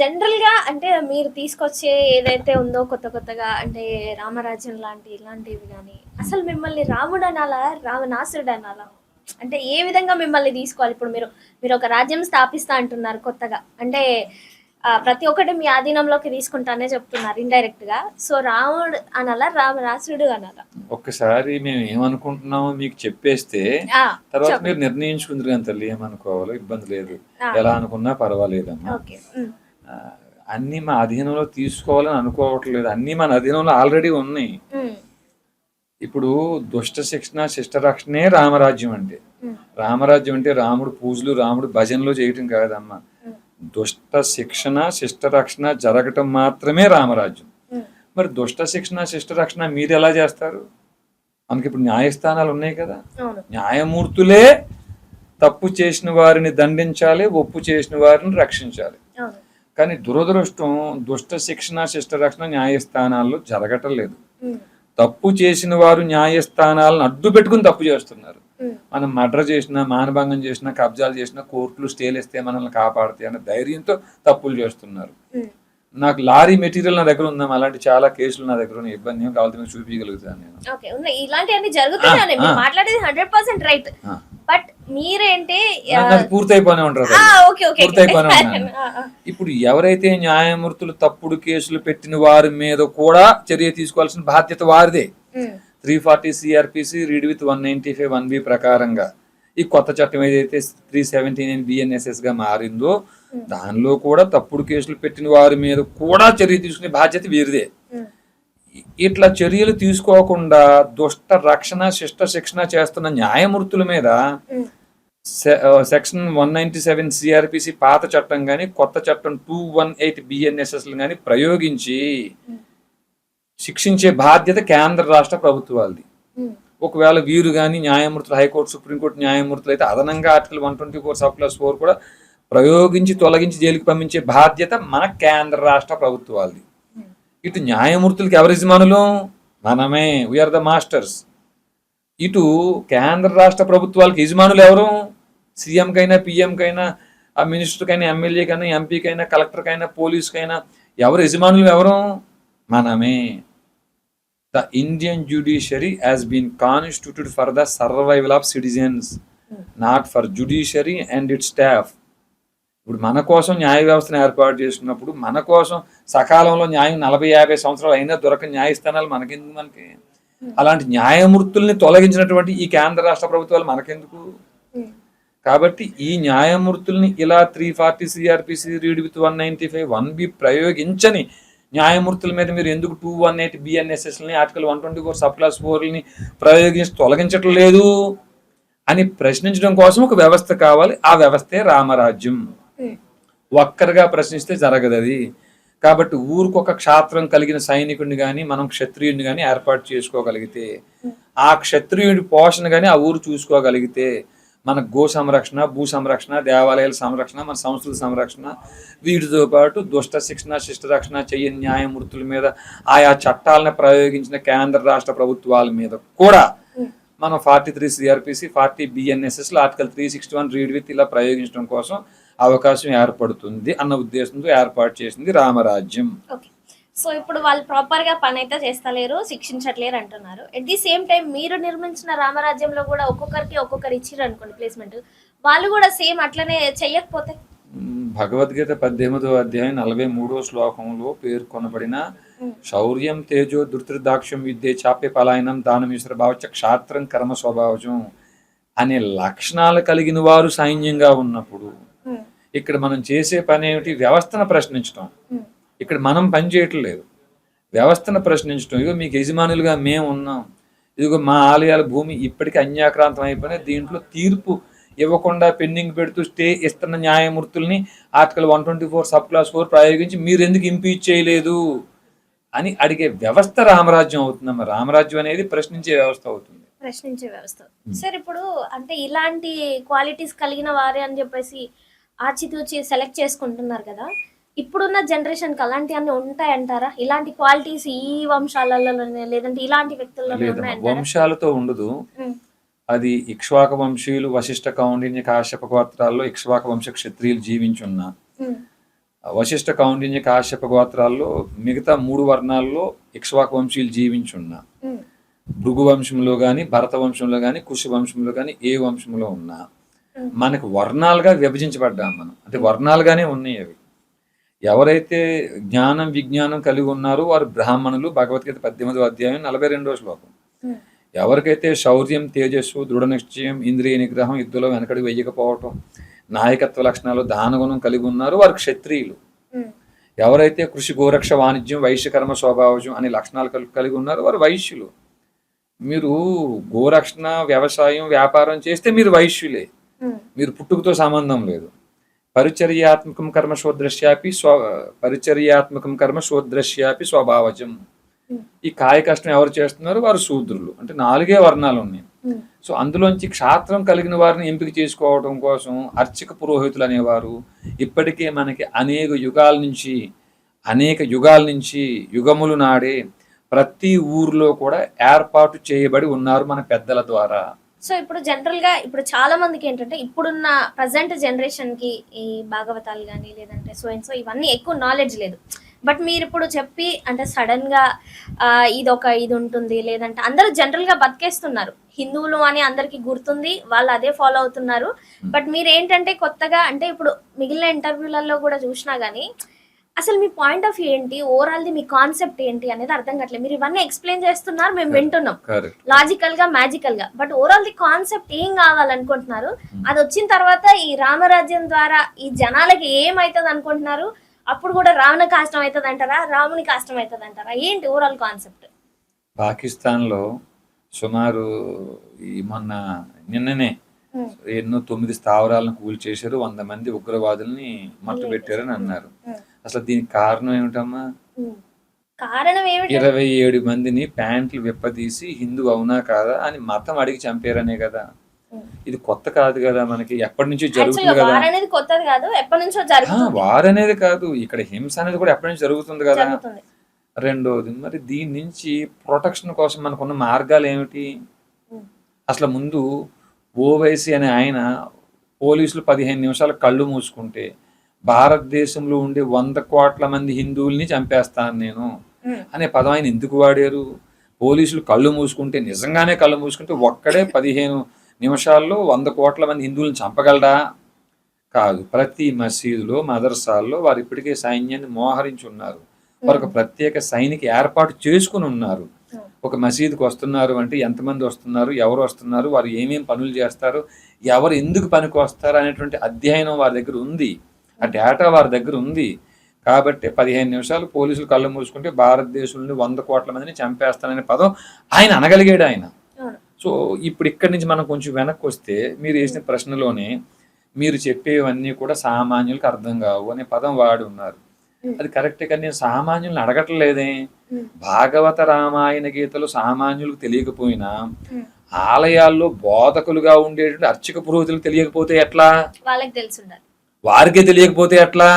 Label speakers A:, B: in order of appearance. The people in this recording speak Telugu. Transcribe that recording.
A: జనరల్గా అంటే మీరు తీసుకొచ్చే ఏదైతే ఉందో కొత్త కొత్తగా అంటే రామరాజ్యం లాంటి ఇలాంటివి కానీ అసలు మిమ్మల్ని రాముడు అనాలా రావణాసురుడు అనాలా? అంటే ఏ విధంగా మిమ్మల్ని తీసుకోవాలి? ఇప్పుడు మీరు మీరు ఒక రాజ్యం స్థాపిస్తా అంటున్నారు కొత్తగా. అంటే ప్రతి ఒక్కటి మీ ఆధీనంలోకి తీసుకుంటానే చెప్తున్నారు ఇండైరెక్ట్గా సో రాముడు అనాలా రావణాసురుడు అనాలా?
B: ఒక్కసారి మేము ఏమనుకుంటున్నామో మీకు చెప్పేస్తే తర్వాత. మీరు నిర్ణయించుకుందరు కానీ తల్లి ఏమనుకోవాలో ఇబ్బంది లేదు. ఎలా అనుకున్నా పర్వాలేదమ్మా. అన్నీ మా అధీనంలో తీసుకోవాలని అనుకోవట్లేదు. అన్నీ మన అధీనంలో ఆల్రెడీ ఉన్నాయి. ఇప్పుడు దుష్ట శిక్షణ శిష్ట రక్షణే రామరాజ్యం అంటే. రామరాజ్యం అంటే రాముడు పూజలు రాముడు భజనలు చేయటం కాదమ్మా. దుష్ట శిక్షణ శిష్ట రక్షణ జరగటం మాత్రమే రామరాజ్యం. మరి దుష్ట శిక్షణ శిష్ట రక్షణ మీరు ఎలా చేస్తారు? మనకి ఇప్పుడు న్యాయస్థానాలు ఉన్నాయి కదా. న్యాయమూర్తులే తప్పు చేసిన వారిని దండించాలి ఒప్పు చేసిన వారిని రక్షించాలి. కానీ దురదృష్టం దుష్ట శిక్షణ శిష్ట రక్షణ న్యాయస్థానాల్లో జరగటం లేదు. తప్పు చేసిన వారు న్యాయస్థానాలను అడ్డు పెట్టుకుని తప్పు చేస్తున్నారు. మనం మర్డర్ చేసినా మానభంగం చేసినా కబ్జాలు చేసినా కోర్టులు స్టేలు ఇస్తే మనల్ని కాపాడతాయి అన్న ధైర్యంతో తప్పులు చేస్తున్నారు. నాకు లారీ మెటీరియల్ నా దగ్గర ఉందాం? అలాంటి చాలా కేసులు నా దగ్గర ఉన్నాయి. ఇబ్బంది ఏం కావాలి చూపించగలుగుతాను నేను.
A: ఇలాంటివన్నీ జరుగుతున్నాయి. మాట్లాడేది హండ్రెడ్ పర్సెంట్ రైట్. మీరేంటి
B: పూర్తయిపోనే ఉంటారు పూర్తయిపోనే. ఇప్పుడు ఎవరైతే న్యాయమూర్తులు తప్పుడు కేసులు పెట్టిన వారి మీద కూడా చర్య తీసుకోవాల్సిన బాధ్యత వారిదే. Three forty CrPC read with one ninety five one B ప్రకారంగా ఈ కొత్త చట్టం ఏదైతే త్రీ సెవెంటీ నైన్ బిఎన్ఎస్ఎస్గా మారిందో దానిలో కూడా తప్పుడు కేసులు పెట్టిన వారి మీద కూడా చర్య తీసుకునే బాధ్యత వీరిదే. ఇట్లా చర్యలు తీసుకోకుండా దుష్ట రక్షణ శిష్ట శిక్షణ చేస్తున్న న్యాయమూర్తుల మీద section one ninety seven CrPC పాత చట్టం కానీ కొత్త చట్టం టూ వన్ ఎయిట్ బిఎన్ఎస్ఎస్ కానీ ప్రయోగించి శిక్షించే బాధ్యత కేంద్ర రాష్ట్ర ప్రభుత్వాలది.
A: ఉమ్,
B: ఒకవేళ వీరు కానీ న్యాయమూర్తులు హైకోర్టు సుప్రీంకోర్టు న్యాయమూర్తులు అయితే అదనంగా article one twenty four sub plus four కూడా ప్రయోగించి తొలగించి జైలుకి పంపించే బాధ్యత మన కేంద్ర రాష్ట్ర ప్రభుత్వాలది.
A: ఉమ్.
B: ఇటు న్యాయమూర్తులకి ఎవరి యజమానులు? మనమే. వీఆర్ ద మాస్టర్స్ ఇటు కేంద్ర రాష్ట్ర ప్రభుత్వాలకు యజమానులు ఎవరు? సీఎంకైనా పిఎంకైనా ఆ మినిస్టర్కైనా ఎమ్మెల్యేకైనా ఎంపీకైనా కలెక్టర్కైనా పోలీసుకైనా ఎవరు? యజమానులు ఎవరు? మనమే. The Indian judiciary has been constituted for the survival of citizens not for judiciary and it staff. ఇప్పుడు మన కోసం న్యాయ వ్యవస్థను ఏర్పాటు చేసుకున్నప్పుడు మన కోసం సకాలంలో న్యాయం నలభై యాభై సంవత్సరాలు అయినా దొరక న్యాయస్థానాలు మనకెందుకు మనకి? అలాంటి న్యాయమూర్తుల్ని తొలగించినటువంటి ఈ కేంద్ర రాష్ట్ర ప్రభుత్వాలు మనకెందుకు? కాబట్టి ఈ న్యాయమూర్తుల్ని ఇలా three forty CrPC read with one ninety five one B ప్రయోగించని న్యాయమూర్తుల మీద మీరు ఎందుకు two one eight బిఎన్ఎస్ఎస్ని article one twenty four sub clause ఫోర్ని ప్రయోగించి తొలగించటం లేదు అని ప్రశ్నించడం కోసం ఒక వ్యవస్థ కావాలి ఆ వ్యవస్థే రామరాజ్యం. ఒక్కరిగా ప్రశ్నిస్తే జరగదు అది కాబట్టి ఊరికొక క్షాత్రం కలిగిన సైనికుడిని కానీ మనం క్షత్రియుడిని కానీ ఏర్పాటు చేసుకోగలిగితే ఆ క్షత్రియుడి పోషణ కానీ ఆ ఊరు చూసుకోగలిగితే మన గో సంరక్షణ భూ సంరక్షణ దేవాలయాల సంరక్షణ మన సంస్కృతి సంరక్షణ వీటితో పాటు దుష్ట శిక్షణ శిష్ట రక్షణ చెయ్యని న్యాయమూర్తుల మీద ఆయా చట్టాలను ప్రయోగించిన కేంద్ర రాష్ట్ర ప్రభుత్వాల మీద కూడా మనం forty three CrPC forty బిఎన్ఎస్ఎస్లో article three sixty one read with ఇలా ప్రయోగించడం కోసం అవకాశం ఏర్పడుతుంది అన్న ఉద్దేశంతో ఏర్పాటు చేసింది రామరాజ్యం.
A: ఓకే. సో ఇప్పుడు వాళ్ళు ప్రాపర్గా పని అయితే చేస్తలేరు శిక్షించట్లేరు అంటున్నారు. ఎట్ ది సేమ్ టైం మీరు నిర్మించిన రామరాజ్యంలో కూడా ఒక్కొక్కరికి ఒక్కొక్కరు ఇచ్చిర్రు అనుకోండి ప్లేస్మెంట్ వాళ్ళు కూడా సేమ్ అట్లనే చెయ్యకపోతే
B: భగవద్గీత పద్దెనిమిదో అధ్యాయం నలభై మూడో శ్లోకంలో పేర్కొనబడిన శౌర్యం తేజో దుర్తిర్దాక్ష్యం విద్యే చాప్య పలాయనం దానమిశ్ర భావచ క్షాత్రం కర్మ స్వభావజం అనే లక్షణాలు కలిగిన వారు సైన్యంగా ఉన్నప్పుడు ఇక్కడ మనం చేసే పని ఏమిటి? వ్యవస్థను ప్రశ్నించడం ఇక్కడ మనం పని చేయట్లేదు వ్యవస్థను ప్రశ్నించడం ఇదిగో మీకు యజమానులుగా మేము ఉన్నాం. ఇదిగో మా ఆలయాల భూమి ఇప్పటికీ అన్యాక్రాంతం అయిపోయినాయి దీంట్లో తీర్పు ఇవ్వకుండా పెండింగ్ పెడుతూ స్టే ఇస్తున్న న్యాయమూర్తుల్ని article one twenty four sub clause four ప్రయోగించి మీరు ఎందుకు ఇంపీచ్ చేయలేదు? అని అడిగే వ్యవస్థ రామరాజ్యం అవుతుందమ్మా. రామరాజ్యం అనేది ప్రశ్నించే వ్యవస్థ అవుతుంది.
A: ప్రశ్నించే వ్యవస్థ. సార్ ఇప్పుడు అంటే ఇలాంటి క్వాలిటీస్ కలిగిన వారే అని చెప్పేసి ఆచితూచి సెలెక్ట్ చేసుకుంటున్నారు కదా. ఇప్పుడున్న జనరేషన్కి అలాంటివన్నీ ఉంటాయంటారా? ఇలాంటి క్వాలిటీస్ ఈ వంశాలలోనే లేదంటే ఇలాంటి ఉన్నాయంటారా?
B: వంశాలతో ఉండదు. అది ఇక్ష్వాక వంశీయులు వశిష్ఠ కౌండిన్య కాశ్యప గోత్రాల్లో ఇక్ష్వాక వంశ క్షత్రియులు జీవించున్న.
A: ఉమ్,
B: వశిష్ఠ కౌండిన్య కాశ్యప గోత్రాల్లో మిగతా మూడు వర్ణాల్లో ఇక్ష్వాకు వంశీయులు జీవించున్నా. భృగు వంశంలో కానీ భరత వంశంలో కానీ కుష వంశంలో కానీ ఏ వంశంలో ఉన్నా. మనకు వర్ణాలుగా విభజించబడ్డాం మనం. అంటే వర్ణాలుగానే ఉన్నాయి అవి. ఎవరైతే జ్ఞానం విజ్ఞానం కలిగి ఉన్నారో వారు బ్రాహ్మణులు భగవద్గీత పద్దెనిమిదో అధ్యాయం నలభై రెండో శ్లోకం. ఎవరికైతే శౌర్యం తేజస్సు దృఢ నిశ్చయం ఇంద్రియ నిగ్రహం యుద్ధంలో వెనకడి వెయ్యకపోవటం నాయకత్వ లక్షణాలు దానగుణం కలిగి ఉన్నారో వారు క్షత్రియులు. ఎవరైతే కృషి గోరక్ష వాణిజ్యం వైశ్యకర్మ స్వభావజం అనే లక్షణాలు కలి- కలిగి ఉన్నారో వారు వైశ్యులు. మీరు గోరక్షణ వ్యవసాయం వ్యాపారం చేస్తే మీరు వైశ్యులే. మీరు పుట్టుకతో సంబంధం లేదు. పరిచర్యాత్మకం కర్మ శోద్రశ్యాపి స్వ పరిచర్యాత్మకం కర్మ శోద్రశ్యాపి స్వభావజం.
A: ఉమ్,
B: ఈ కాయ కష్టం ఎవరు చేస్తున్నారు? వారు శూద్రులు. అంటే నాలుగే వర్ణాలు ఉన్నాయి.
A: ఉమ్,
B: సో అందులోంచి క్షాత్రం కలిగిన వారిని ఎంపిక చేసుకోవడం కోసం అర్చక పురోహితులు అనేవారు ఇప్పటికే మనకి అనేక యుగాల నుంచి అనేక యుగాల నుంచి యుగములు నాడే ప్రతి ఊర్లో కూడా ఏర్పాటు చేయబడి ఉన్నారు మన పెద్దల ద్వారా.
A: సో ఇప్పుడు జనరల్గా ఇప్పుడు చాలా మందికి ఏంటంటే ఇప్పుడున్న ప్రజెంట్ జనరేషన్కి ఈ భాగవతాలు కానీ లేదంటే సో అండ్ సో ఇవన్నీ ఎక్కువ నాలెడ్జ్ లేదు. బట్ మీరు ఇప్పుడు చెప్పి అంటే సడన్గా ఆ, ఇది ఒక ఇది ఉంటుంది లేదంటే అందరూ జనరల్గా బతికేస్తున్నారు. హిందువులు అని అందరికి గుర్తుంది వాళ్ళు అదే ఫాలో అవుతున్నారు. బట్ మీరు ఏంటంటే కొత్తగా అంటే ఇప్పుడు మిగిలిన ఇంటర్వ్యూలలో కూడా చూసినా గానీ అసలు మీ పాయింట్ ఆఫ్ వ్యూ ఏంటి? ఓవరాల్ ది మీ కాన్సెప్ట్ ఏంటి అనేది అర్థం కావట్లేదు. మీరు ఇవన్నీ ఎక్స్ప్లెయిన్ చేస్తున్నారు మేము వింటున్నాం. లాజికల్గా మ్యాజికల్గా బట్ ఓవరాల్ ది కాన్సెప్ట్ ఏం కావాలనుకుంటున్నారు? అది వచ్చిన తర్వాత ఈ రామరాజ్యం ద్వారా ఈ జనాలకి ఏమైతుంది అనుకుంటున్నారు? అప్పుడు కూడా రావణ కష్టం అవుతుంది అంటారా రాముని కష్టం అవుతుంది అంటారా ఏంటి ఓవరాల్ కాన్సెప్ట్?
B: పాకిస్తాన్లో సుమారు ఈ మొన్న నిన్ననే ఎన్నో తొమ్మిది స్థావరాలను కూల్చేశారు. వంద మంది ఉగ్రవాదుల్ని మట్టు పెట్టారని అన్నారు. అసలు దీనికి కారణం ఏమిటమ్మా?
A: కారణం ఏమిటి?
B: ఇరవై ఏడు మందిని ప్యాంట్లు విప్పదీసి హిందూ అవునా కాదా అని మతం అడిగి చంపారనే కదా. ఇది కొత్త కాదు కదా మనకి. ఎప్పటి నుంచి జరుగుతుంది కదా.
A: వార్ అనేది కొత్తది కాదు. ఎప్పటి నుంచో జరుగుతుంది.
B: వార్ అనేది కాదు. ఇక్కడ హింస అనేది కూడా ఎప్పటి నుంచి జరుగుతుంది కదా. రెండోది మరి దీని నుంచి ప్రొటెక్షన్ కోసం మనకున్న మార్గాలు ఏమిటి. అసలు ముందు ఓవైసీ అనే ఆయన పోలీసులు పదిహేను నిమిషాలు కళ్ళు మూసుకుంటే భారతదేశంలో ఉండే వంద కోట్ల మంది హిందువుల్ని చంపేస్తాను నేను. అనే పదం ఆయన ఎందుకు వాడారు? పోలీసులు కళ్ళు మూసుకుంటే నిజంగానే కళ్ళు మూసుకుంటే ఒక్కడే పదిహేను నిమిషాల్లో వంద కోట్ల మంది హిందువులను చంపగలడా? కాదు. ప్రతి మసీదులో మదర్సాల్లో వారు ఇప్పటికే సైన్యాన్ని మోహరించి ఉన్నారు వారు ఒక ప్రత్యేక సైనిక ఏర్పాటు చేసుకుని ఉన్నారు. ఒక మసీదుకి వస్తున్నారు అంటే ఎంతమంది వస్తున్నారు ఎవరు వస్తున్నారు వారు ఏమేం పనులు చేస్తారు ఎవరు ఎందుకు పనికి వస్తారు అనేటువంటి అధ్యయనం వారి దగ్గర ఉంది. ఆ డేటా వారి దగ్గర ఉంది. కాబట్టి పదిహేను నిమిషాలు పోలీసులు కళ్ళు మూసుకుంటే భారతదేశంలో వంద కోట్ల మందిని చంపేస్తాననే పదం ఆయన అనగలిగాడు ఆయన. సో ఇప్పుడు ఇక్కడి నుంచి మనం కొంచెం వెనక్కి వస్తే మీరు వేసిన ప్రశ్నలోనే మీరు చెప్పేవన్నీ కూడా సామాన్యులకు అర్థం కావు అనే పదం వాడి ఉన్నారు. అది కరెక్టే కానీ నేను సామాన్యులను అడగట్లేదే. భాగవత రామాయణ గీతలు సామాన్యులకు తెలియకపోయినా. ఆలయాల్లో బోధకులుగా ఉండేటువంటి అర్చక పురోహితులకు తెలియకపోతే ఎట్లా?
A: వాళ్ళకి తెలిసి
B: వారికే తెలియకపోతే ఎట్లా?